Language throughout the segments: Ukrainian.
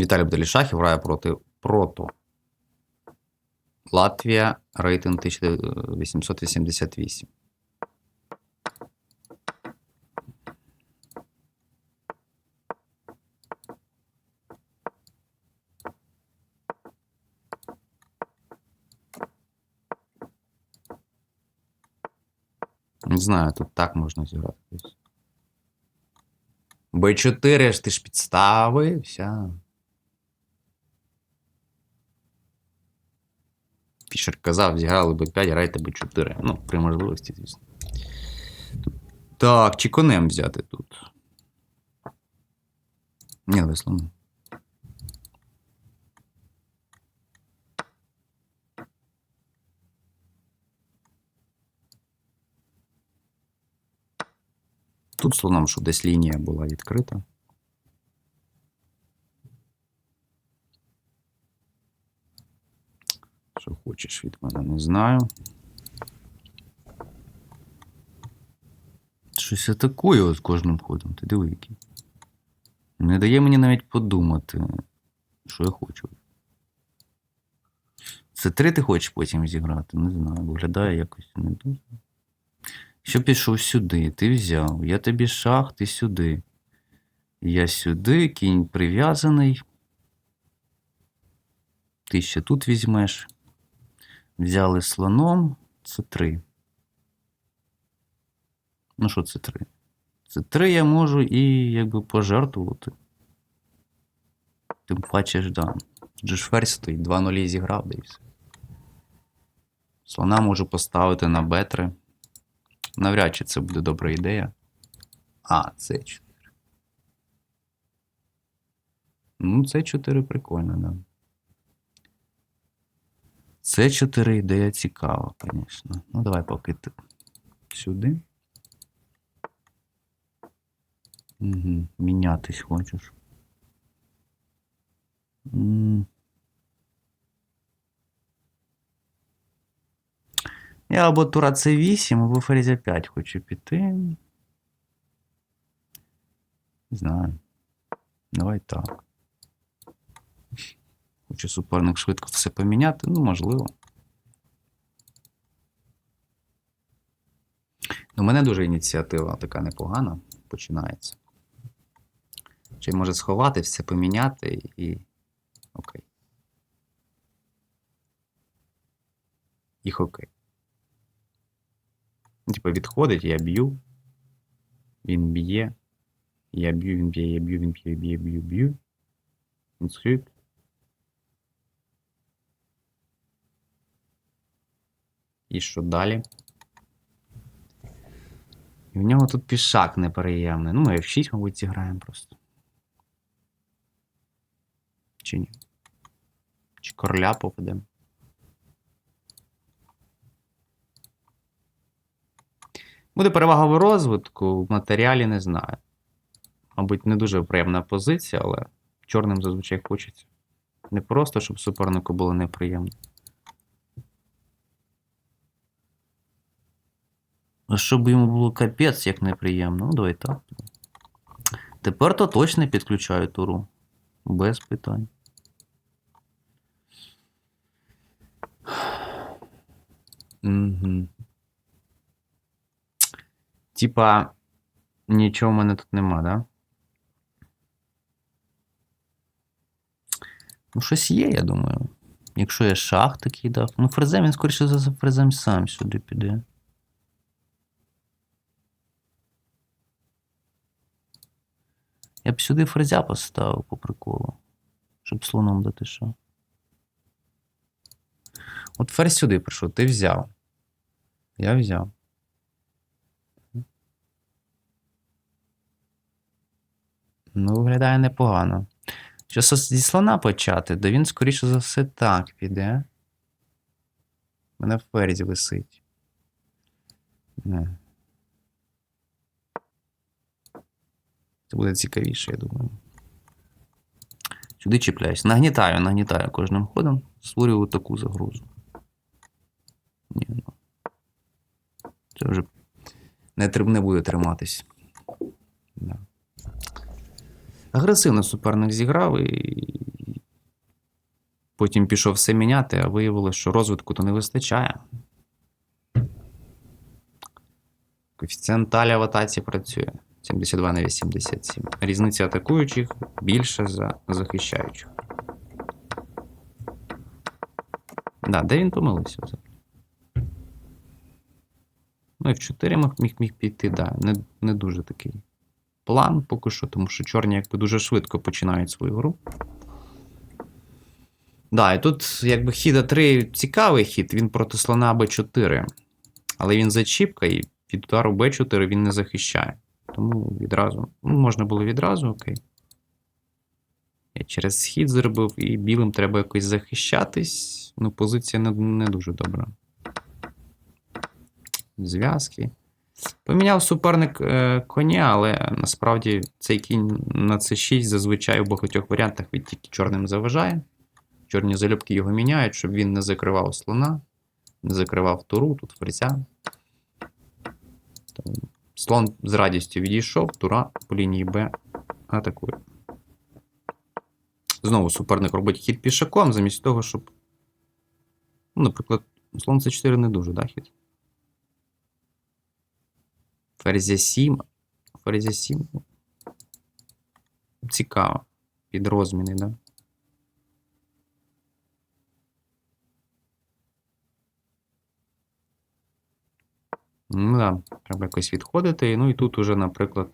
Віталій Бделішахів грає проти Прото. Латвія, рейтинг 1888. Не знаю, тут так можна зіграти. десь. Б4 ж ти ж підставився. Фішер казав, зіграли Б5, грайте Б4. Ну, при можливості, звісно. Так, чи конем взяти тут? Ні, веслом. Тут слоном, щоб десь лінія була відкрита. Що хочеш від мене, не знаю. Щось атакує з кожним ходом. Ти диви який. Не дає мені навіть подумати, що я хочу. Це три ти хочеш потім зіграти? Не знаю, виглядає якось не дуже. Що пішов сюди, ти взяв. Я тобі шах, ти сюди. Я сюди, кінь прив'язаний. Ти ще тут візьмеш. Взяли слоном. Це три. Ну, що це три? Це три я можу і якби пожертвувати. Тим паче ж, да. Ферзь стоїть, 2-0 зіграв, да і все. Слона можу поставити на Б3. Навряд чи це буде добра ідея. А, це 4. Ну, це 4 прикольно, да. Це 4 ідея цікава, звісно. Ну, давай поки сюди. Угу. Мінятись хочеш. Я або тура С8, або ферзя 5 хочу піти. Не знаю. Давай так. Хочу суперник швидко все поміняти, ну, можливо. У мене дуже ініціатива така непогана починається. Чи може сховати, все поміняти і. Окей. Їх окей. Ну, Типа відходить, я б'ю. Він б'є. Я б'ю, він б'є, я б'ю, він б'є, б'є, б'ю, б'ю. Він схід. І що далі? І в нього тут пішак неприємний. Ну, ми F6, мабуть, зіграємо просто. Чи ні? Чи короля попадемо? Буде перевага в розвитку, в матеріалі не знаю. Мабуть, не дуже приємна позиція, але чорним зазвичай хочеться. Не просто, щоб супернику було неприємно. Щоб йому було капець як неприємно. Ну, давай так. Тепер то точно підключаю туру. Без питань. Угу. Типа, нічого в мене тут нема, да? Ну, щось є, я думаю. Якщо я шах такий дав. Ну, фрезем, він, скоріше за фрезем сам сюди піде. Я б сюди фрезя поставив по приколу. Щоб слоном дати що. От ферзь сюди прийшов, ти взяв. Я взяв. Ну, виглядає непогано. Якщо зі слона почати, то він, скоріше за все, так піде. Мене ферзь висить. Не. Це буде цікавіше, я думаю. Сюди чіпляюсь. Нагнітаю, нагнітаю кожним ходом, створюю таку загрозу. Ні, ну. Це вже не, не буде триматись. Да. Агресивно суперник зіграв і потім пішов все міняти, а виявилося, що розвитку то не вистачає. Коефіцієнт таля в атаці працює 72 на 87. Різниця атакуючих більше за захищаючих. Да, де він помилився взагалі? Ну і в 4 міг, міг, міг піти, да. Не, не дуже такий план поки що, тому що чорні якби дуже швидко починають свою гру. Да, і тут якби хід А3 цікавий хід, він проти слона Б4. Але він зачіпка, і від удару Б4 він не захищає. Тому відразу. Ну, можна було відразу, окей. Я через схід зробив, і білим треба якось захищатись. Ну, позиція не, не дуже добра. Зв'язки. Поміняв суперник е, коня, але насправді цей кінь на С6 зазвичай у багатьох варіантах він тільки чорним заважає. Чорні залюбки його міняють, щоб він не закривав слона, не закривав туру, тут ферзя. Тому Слон з радістю відійшов, тура по лінії Б атакує. Знову суперник робить хід пішаком, замість того, щоб. Ну, наприклад, слон С4 не дуже, да, хід? Ферзя 7. Ферзя 7. ну, Цікаво. Під розміни, да? Ну да, треба якось відходити. Ну і тут уже, наприклад.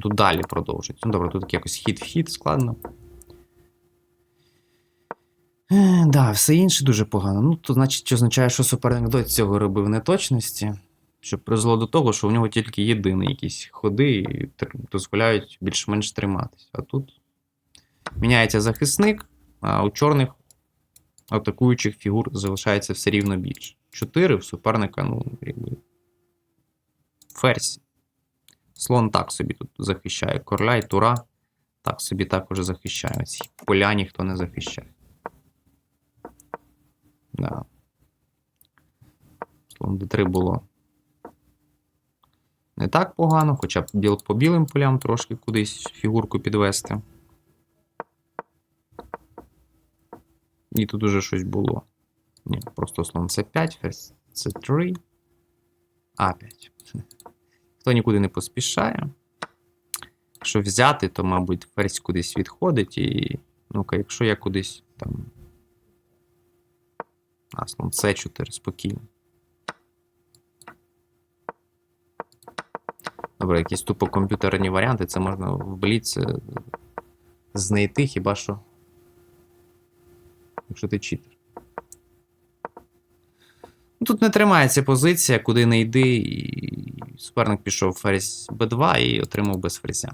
Тут далі продовжується. Ну добре, тут якось хід-вхід складно. Е, да, все інше дуже погано. Ну, то значить, означає, що суперник до цього робив неточності, що призвело до того, що у нього тільки єдині якісь ходи і дозволяють більш-менш триматись. А тут міняється захисник, а у чорних атакуючих фігур залишається все рівно більше. 4 в суперника, ну, якби. Ферзь. Слон так собі тут захищає. Короля і тура так собі також захищає. Ці поля ніхто не захищає. Да. Слон d3 було не так погано, хоча б по білим полям трошки кудись фігурку підвести. І тут уже щось було. Ні, просто слон С5, ферзь С3, А5. Хто нікуди не поспішає. Якщо взяти, то, мабуть, ферзь кудись відходить і. Ну-ка, якщо я кудись там. А, слон С4 спокійно. Добре, якісь тупо комп'ютерні варіанти, це можна в Бліц е, знайти хіба що. Якщо ти читер. Тут не тримається позиція, куди не йди, і суперник пішов ферзь Б2 і отримав без ферзя.